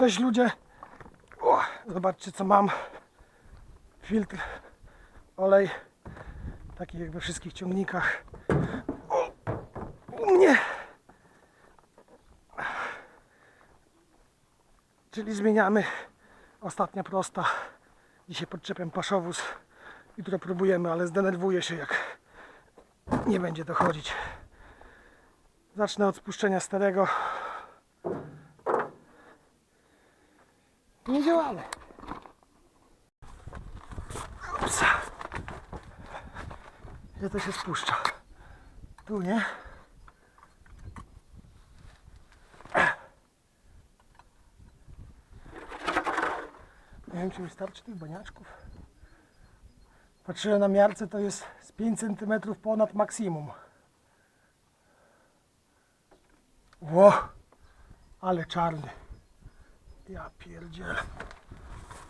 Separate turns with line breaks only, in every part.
Cześć ludzie. O, zobaczcie co mam. Filtr, olej. Taki jak we wszystkich ciągnikach. O, u mnie. Czyli zmieniamy. Ostatnia prosta. Dzisiaj podczepiam paszowóz. Jutro próbujemy, ale zdenerwuję się jak nie będzie dochodzić. Zacznę od spuszczenia starego. Nie działamy. Ups. Gdzie to się spuszcza? Tu, nie? Nie wiem, czy mi starczy tych baniaczków. Patrzyłem na miarce, to jest z 5 cm ponad maksimum. Ło! Ale czarny. Ja pierdzielę.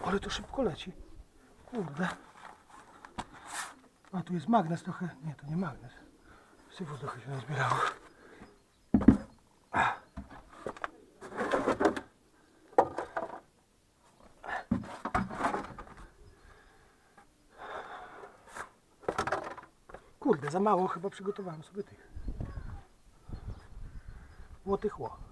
Ale to szybko leci. Kurde. A tu jest magnes trochę. Nie, to nie magnes. Syfu trochę się nazbierało. Kurde, za mało chyba przygotowałem sobie tych. Łotych ło.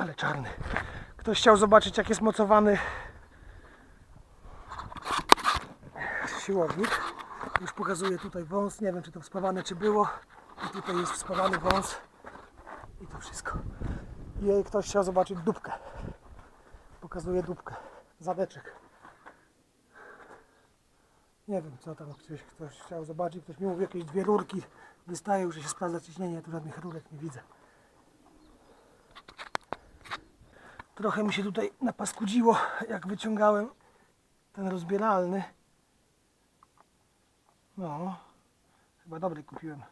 Ale czarny. Ktoś chciał zobaczyć jak jest mocowany siłownik. Już pokazuję tutaj wąs. Nie wiem czy to wspawane czy było. I tutaj jest wspawany wąs. I to wszystko. I ktoś chciał zobaczyć dupkę. Pokazuję dupkę. Zadeczek. Nie wiem co tam ktoś, ktoś chciał zobaczyć. Ktoś mi mówi jakieś dwie rurki wystają, że się sprawdza ciśnienie. Ja tu żadnych rurek nie widzę. Trochę mi się tutaj napaskudziło, jak wyciągałem ten rozbieralny. No, chyba dobry kupiłem.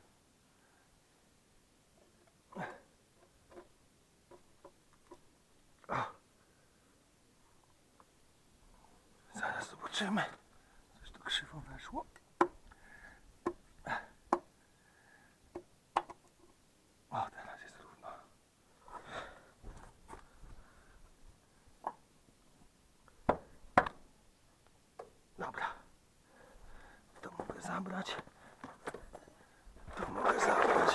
Zaraz zobaczymy. Coś tu krzywo weszło. O, teraz jest równo. Dobra. To mogę zabrać. To mogę zabrać.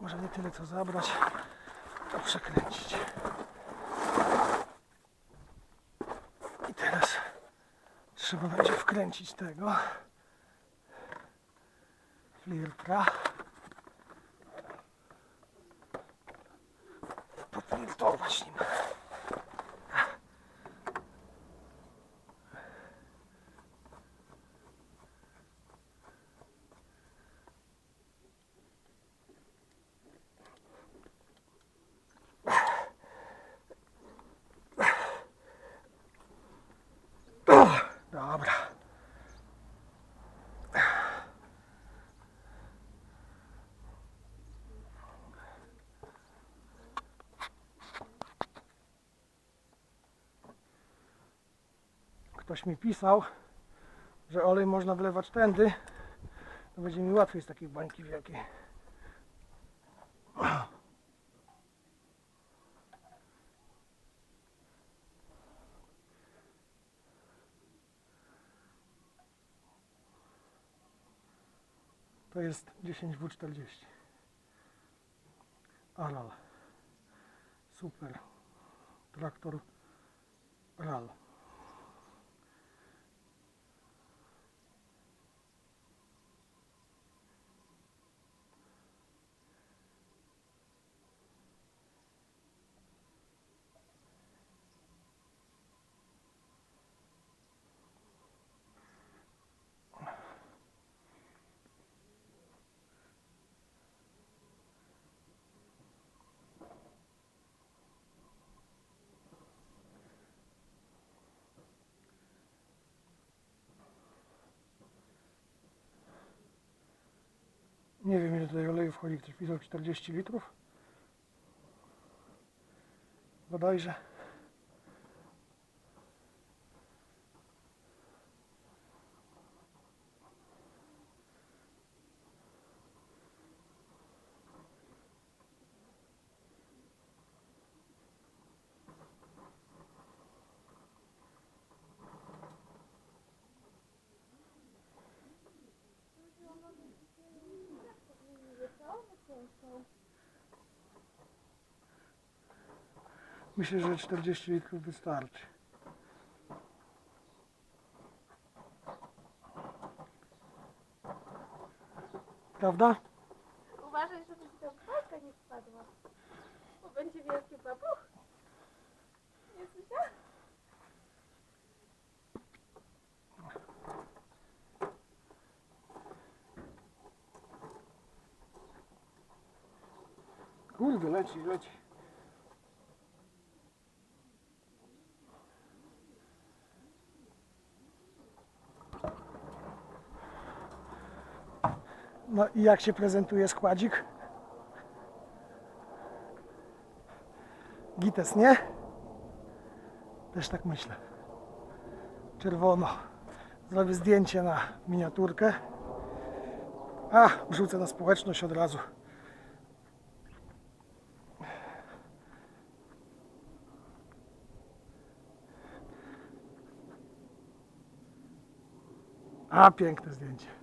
Może nie tyle co zabrać, to przekręcić. I teraz trzeba będzie wkręcić tego filtra. Ktoś mi pisał, że olej można wlewać tędy. To będzie mi łatwiej z takiej bańki wielkiej. To jest 10W40. Aral. Super. Traktor RAL. Ile tutaj oleju wchodzi, ktoś pisał 40 litrów. Bodajże. Myślę, że 40 litrów wystarczy. Prawda?
Uważaj, żeby ci ta pałka nie spadła. Bo będzie wielki babuch. Nie słyszałam?
Kurde, leci, leci. No i jak się prezentuje składzik? Gites, nie? Też tak myślę. Czerwono. Zrobię zdjęcie na miniaturkę. A, wrzucę na społeczność od razu. A, piękne zdjęcie.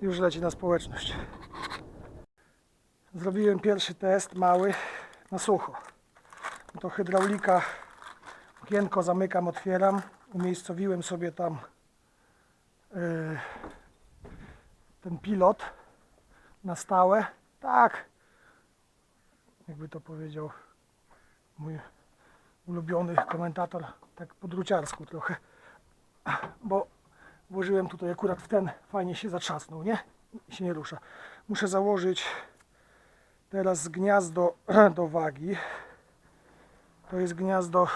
Już leci na społeczność. Zrobiłem pierwszy test mały na sucho. To hydraulika, okienko zamykam, otwieram. Umiejscowiłem sobie tam yy, ten pilot na stałe. Tak, jakby to powiedział mój ulubiony komentator, tak po druciarsku trochę, bo włożyłem tutaj akurat w ten, fajnie się zatrzasnął, nie? Się nie rusza. Muszę założyć teraz gniazdo do wagi. To jest gniazdo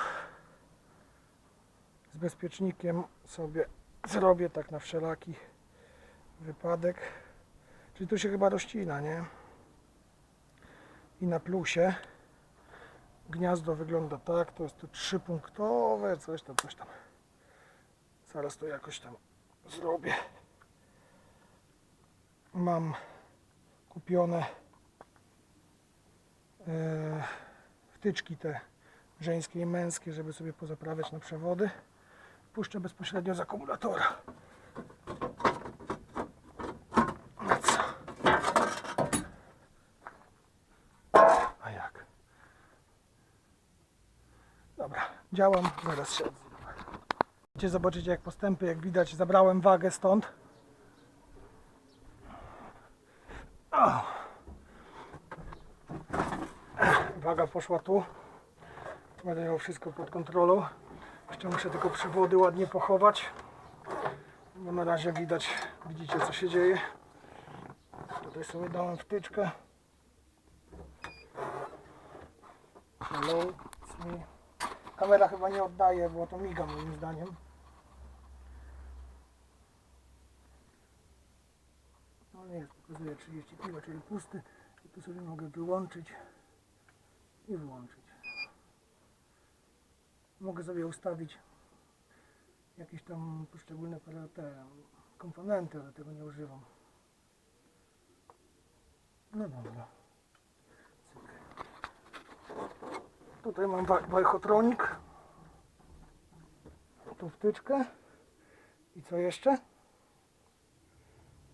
z bezpiecznikiem sobie zrobię tak na wszelaki wypadek. Czyli tu się chyba rozcina, nie? I na plusie gniazdo wygląda tak, to jest to trzypunktowe, coś tam, coś tam. Zaraz to jakoś tam zrobię. Mam kupione e, wtyczki te żeńskie i męskie, żeby sobie pozaprawiać na przewody. Puszczę bezpośrednio z akumulatora. No co? A jak? Dobra, działam, zaraz się zobaczyć jak postępy, jak widać zabrałem wagę stąd. Waga poszła tu. Będę miał wszystko pod kontrolą. Jeszcze muszę tylko przewody ładnie pochować. Bo na razie widać, widzicie co się dzieje. Tutaj sobie dałem wtyczkę. Hello. Kamera chyba nie oddaje, bo to miga moim zdaniem. No nie, pokazuje 30 kg, czyli pusty. I tu sobie mogę wyłączyć i wyłączyć. Mogę sobie ustawić jakieś tam poszczególne te komponenty, ale tego nie używam. No dobra. Tutaj mam Wajchotronik. Tu wtyczkę. I co jeszcze?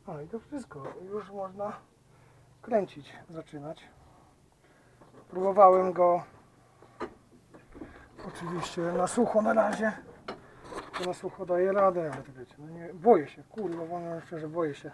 A i to wszystko. Już można kręcić, zaczynać. Próbowałem go oczywiście na sucho na razie. To na sucho daje radę, ale to wiecie, no nie, boję się, kurwa, powiem szczerze, boję się.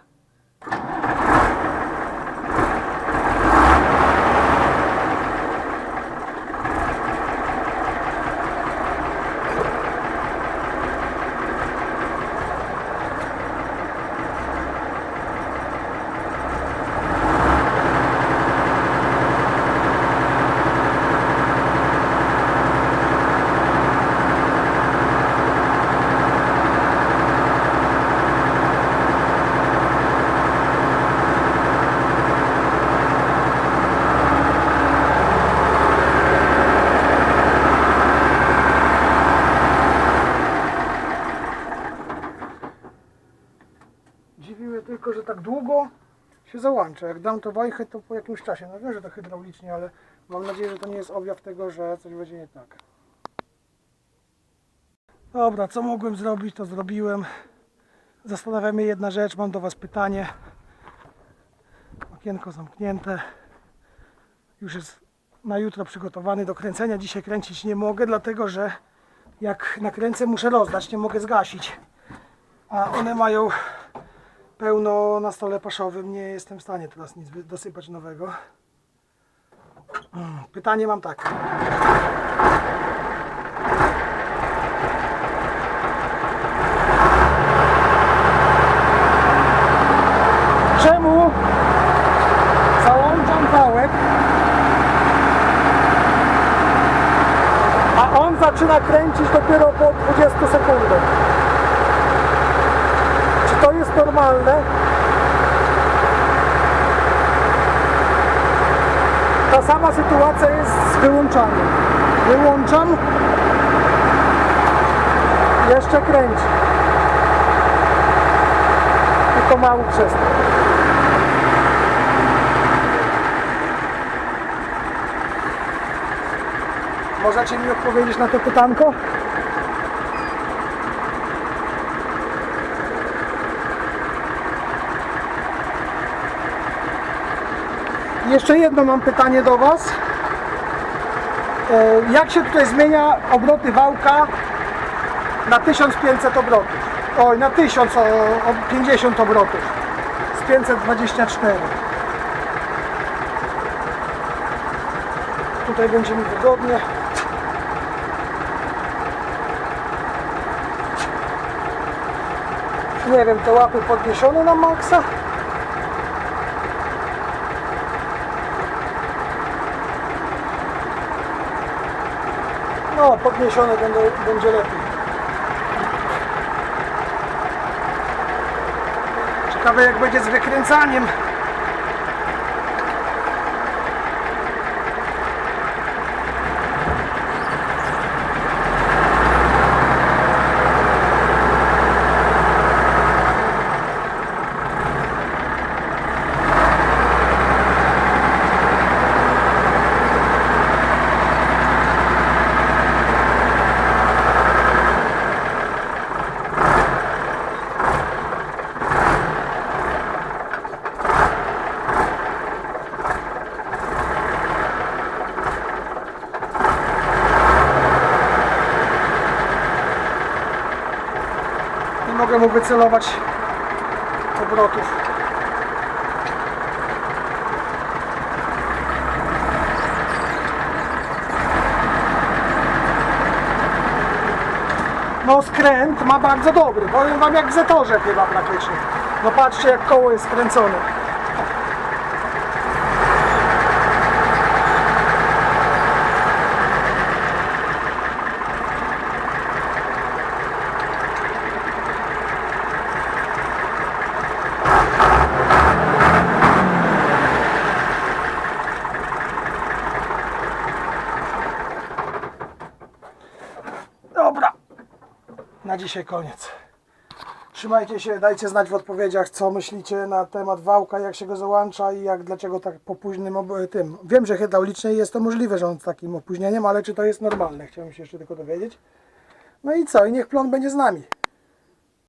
Się załącza. Jak dam to wajchę, to po jakimś czasie. No wiem, że to hydraulicznie, ale mam nadzieję, że to nie jest objaw tego, że coś będzie nie tak. Dobra, co mogłem zrobić, to zrobiłem. Zastanawia mnie jedna rzecz, mam do Was pytanie. Okienko zamknięte. Już jest na jutro przygotowany do kręcenia. Dzisiaj kręcić nie mogę, dlatego że jak nakręcę muszę rozdać, nie mogę zgasić. A one mają pełno na stole paszowym. Nie jestem w stanie teraz nic dosypać nowego. Mm, Pytanie mam tak. Czemu załączam wałek, a on zaczyna kręcić dopiero po 20 sekundach? Normalne? Ta sama sytuacja jest z wyłączaniem. Wyłączam, jeszcze kręci. I to mało przestań. Możecie mi odpowiedzieć na to pytanko? Jeszcze jedno mam pytanie do Was. E, Jak się tutaj zmienia obroty wałka na 1500 obrotów? Oj, na 1000, o, o 50 obrotów z 524. Tutaj będzie mi wygodnie. Nie wiem, te łapy podniesione na maksa. No, podniesione będą, będzie lepiej. Ciekawe jak będzie z wykręcaniem. Nie mogę mu wycelować obrotów. No skręt ma bardzo dobry, powiem wam jak w Zetorze chyba praktycznie. No patrzcie jak koło jest skręcone. Dobra, na dzisiaj koniec. Trzymajcie się, dajcie znać w odpowiedziach, co myślicie na temat wałka, jak się go załącza i jak, dlaczego tak po późnym tym. Wiem, że hydraulicznie jest to możliwe, że on z takim opóźnieniem, ale czy to jest normalne? Chciałem się jeszcze tylko dowiedzieć. No i co? I niech plon będzie z nami.